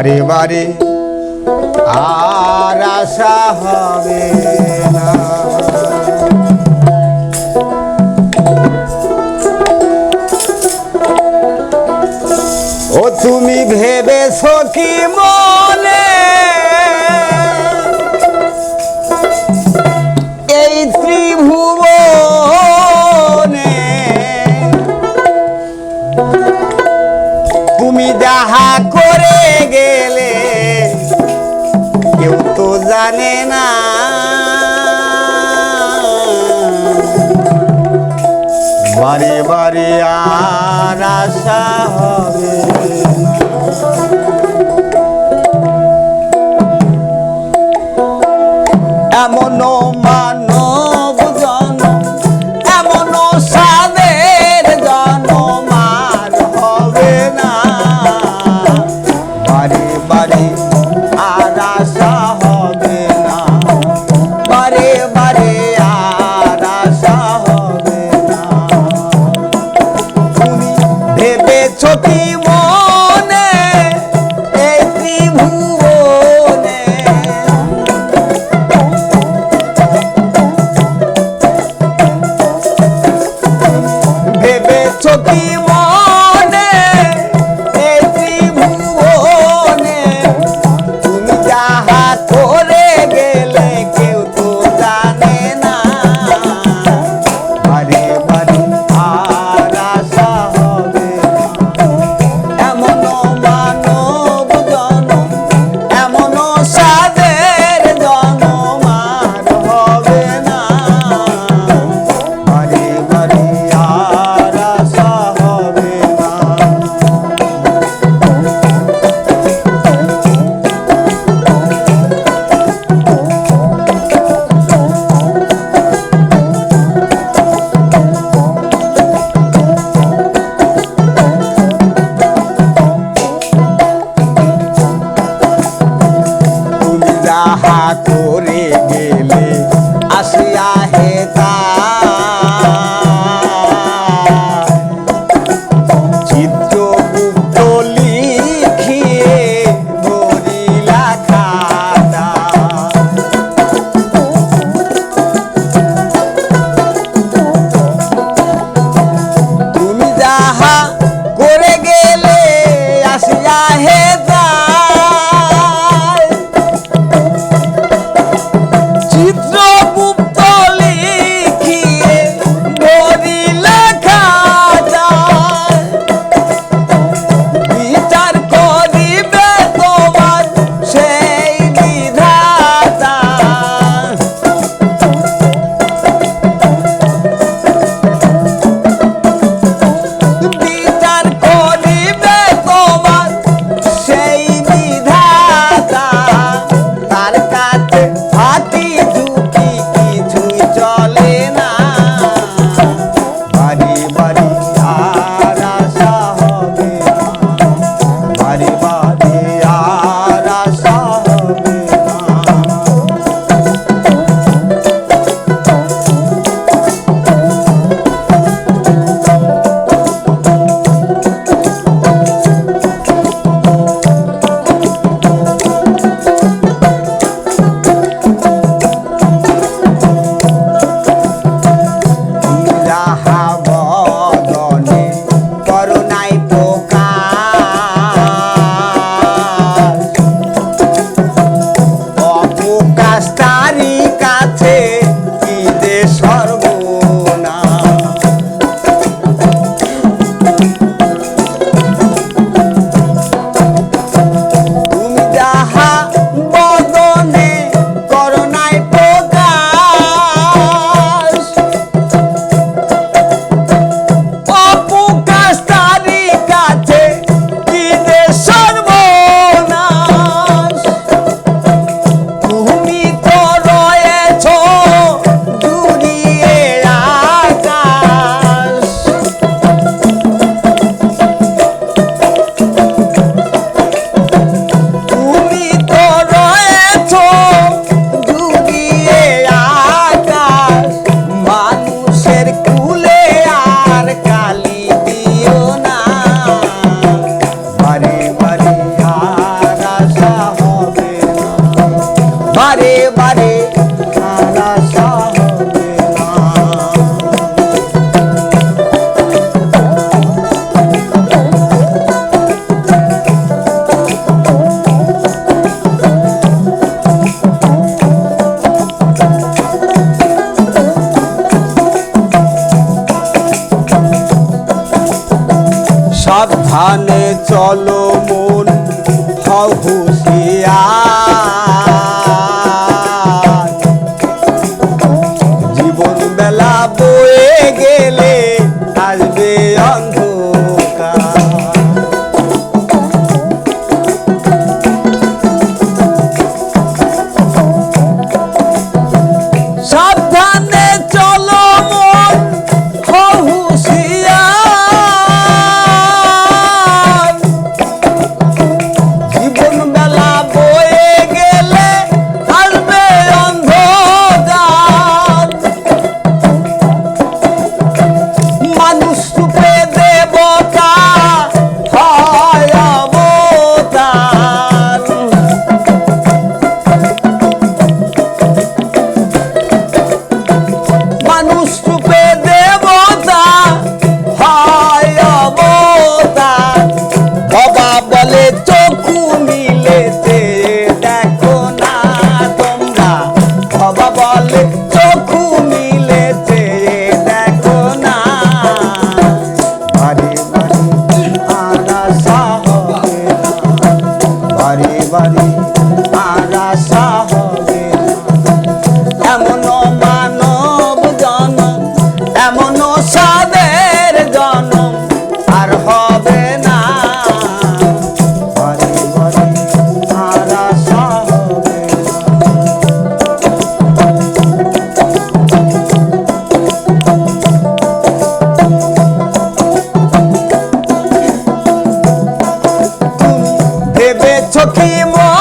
বারে বারে আর আশা হবে ও তুমি ভেবেছ কি মনে? এই ত্রিভুবনে তুমি যাহা গেলে কেউ তো জানে না। বারে বারে আর আশা হবে। ভেবেছ take ধানে চলো মন হুশিয়া জীবন বেলা বয়ে গেলে took him on.